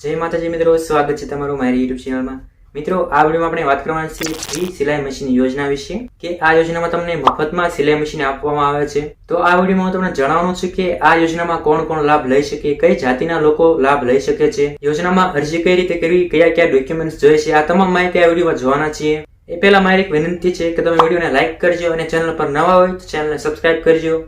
જય માતાજી મિત્રો, સ્વાગત છે તમારું મારી યુટ્યુબ ચેનલમાં મિત્રો, આ વિડીયોમાં આપણે વાત કરવાની છીએ ફ્રી સિલાઈ મશીન યોજના વિશે, કે આ યોજનામાં તમને મફતમાં સિલાઈ મશીન આપવામાં આવે છે. તો આ વિડીયોમાં હું તમને જણાવવાનું છે કે આ યોજનામાં કોણ કોણ લાભ લઈ શકે, કઈ જાતિના લોકો લાભ લઈ શકે છે, યોજનામાં અરજી કઈ રીતે કરવી, કયા કયા ડોક્યુમેન્ટ્સ જોઈએ છે, આ તમામ માહિતી આ વિડીયોમાં જોવાના છીએ. એ પહેલા મારી એક વિનંતી છે કે તમે વિડીયોને લાઇક કરજો અને ચેનલ પર નવા હોય તો ચેનલને સબસ્ક્રાઇબ કરજો.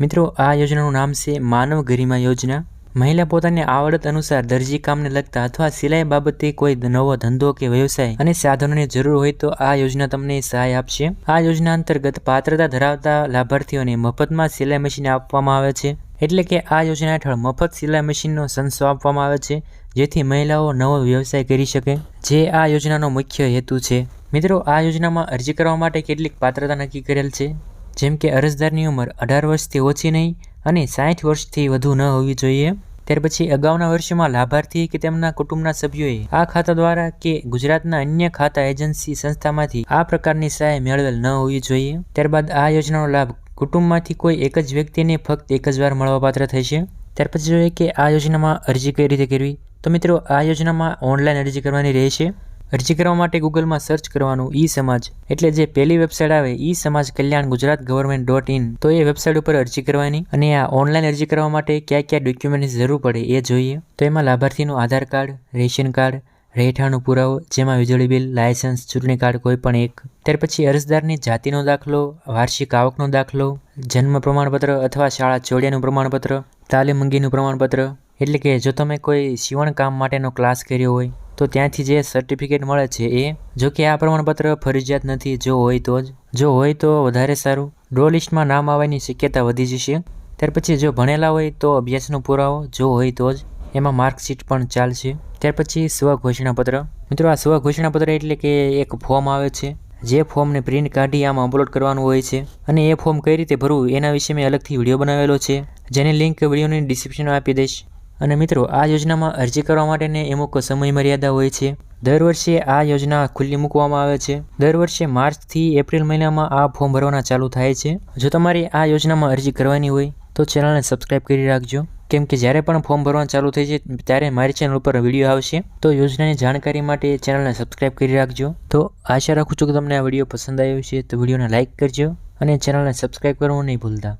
મિત્રો, આ યોજનાનું નામ છે માનવ ગરિમા યોજના. મહિલા પોતાની આવડત અનુસાર દરજી કામને લગતા અથવા સિલાઈ બાબતે કોઈ નવો ધંધો કે વ્યવસાય અને સાધનોની જરૂર હોય તો આ યોજના તમને સહાય આપશે. આ યોજના અંતર્ગત પાત્રતા ધરાવતા લાભાર્થીઓને મફતમાં સિલાઈ મશીન આપવામાં આવે છે. એટલે કે આ યોજના હેઠળ મફત સિલાઈ મશીનનો સંસો આપવામાં આવે છે, જેથી મહિલાઓ નવો વ્યવસાય કરી શકે, જે આ યોજનાનો મુખ્ય હેતુ છે. મિત્રો, આ યોજનામાં અરજી કરવા માટે કેટલીક પાત્રતા નક્કી કરેલ છે? જેમ કે અરજદારની ઉંમર અઢાર વર્ષથી ઓછી નહીં અને સાઠ વર્ષથી વધુ ન હોવી જોઈએ, ત્યાર પછી અગાઉના વર્ષોમાં લાભાર્થી કે તેમના કુટુંબના સભ્યોએ આ ખાતા દ્વારા કે ગુજરાતના અન્ય ખાતા એજન્સી સંસ્થામાંથી આ પ્રકારની સહાય મેળવેલ ન હોવી જોઈએ. ત્યારબાદ આ યોજનાનો લાભ કુટુંબમાંથી કોઈ એક જ વ્યક્તિને ફક્ત એક જ વાર મળવાપાત્ર થશે. ત્યાર પછી જોઈએ કે આ યોજનામાં અરજી કઈ રીતે કરવી? તો મિત્રો, આ યોજનામાં ઓનલાઈન અરજી કરવાની રહેશે. અરજી કરવા માટે ગૂગલમાં સર્ચ કરવાનું ઈ સમાજ. એટલે જે પહેલી વેબસાઇટ આવે e Samaj Kalyan Gujarat government dot in તો એ વેબસાઇટ ઉપર અરજી કરવાની અને આ ઓનલાઈન અરજી કરવા માટે કયા કયા ડોક્યુમેન્ટની જરૂર પડે એ જોઈએ. તો એમાં લાભાર્થીનું આધાર કાર્ડ, રેશન કાર્ડ, રહેઠાણનો પુરાવો, જેમાં વીજળી બિલ લાયસન્સ ચૂંટણી કાર્ડ કોઈ પણ એક. ત્યાર પછી અરજદારની જાતિનો દાખલો, વાર્ષિક આવકનો દાખલો, જન્મ પ્રમાણપત્ર અથવા શાળા ચોડિયાનું પ્રમાણપત્ર, તાલીમ અંગેનું પ્રમાણપત્ર. એટલે કે જો તમે કોઈ સીવણ કામ માટેનો ક્લાસ કર્યો હોય તો ત્યાંથી જે સર્ટિફિકેટ મળે છે એ જો કે આ પ્રમાણપત્ર ફરજિયાત નથી, જો હોય તો જ. જો હોય તો વધારે સારું. ડ્રો લિસ્ટમાં નામ આવવાની શક્યતા વધી જશે. ત્યાર પછી જો ભણેલા હોય તો અભ્યાસનો પુરાવો, જો હોય તો જ. એમાં માર્કશીટ પણ ચાલશે. ત્યાર પછી સ્વઘોષણાપત્ર. મિત્રો, આ સ્વઘોષણાપત્ર એટલે કે એક ફોર્મ આવે છે. જે ફોર્મને પ્રિન્ટ કાઢી આમાં અપલોડ કરવાનું હોય છે. અને એ ફોર્મ કઈ રીતે ભરવું એના વિશે મેં અલગથી વીડિયો બનાવેલો છે. જેની લિંક વિડીયોની ડિસ્ક્રિપ્શનમાં આપી દઈશ. અને મિત્રો, આ યોજનામાં અરજી કરવા માટેને અમુક સમય મર્યાદા હોય છે. દર વર્ષે આ યોજના ખુલ્લી મૂકવામાં આવે છે. દર વર્ષે માર્ચથી એપ્રિલ મહિનામાં આ ફોર્મ ભરવાના ચાલુ થાય છે. જો તમારે આ યોજનામાં અરજી કરવાની હોય, તો ચેનલને સબસ્ક્રાઇબ કરી રાખજો. કેમ કે જ્યારે પણ ફોર્મ ભરવાનું ચાલુ થઈ છે, ત્યારે મારી ચેનલ ઉપર વીડિયો આવશે. તો યોજનાની જાણકારી માટે ચેનલને સબસ્ક્રાઇબ કરી રાખજો. તો આશા રાખું છું કે તમને આ વીડિયો પસંદ આવ્યો છે તો વિડીયોને લાઇક કરજો અને ચેનલને સબસ્ક્રાઇબ કરવું નહીં ભૂલતા.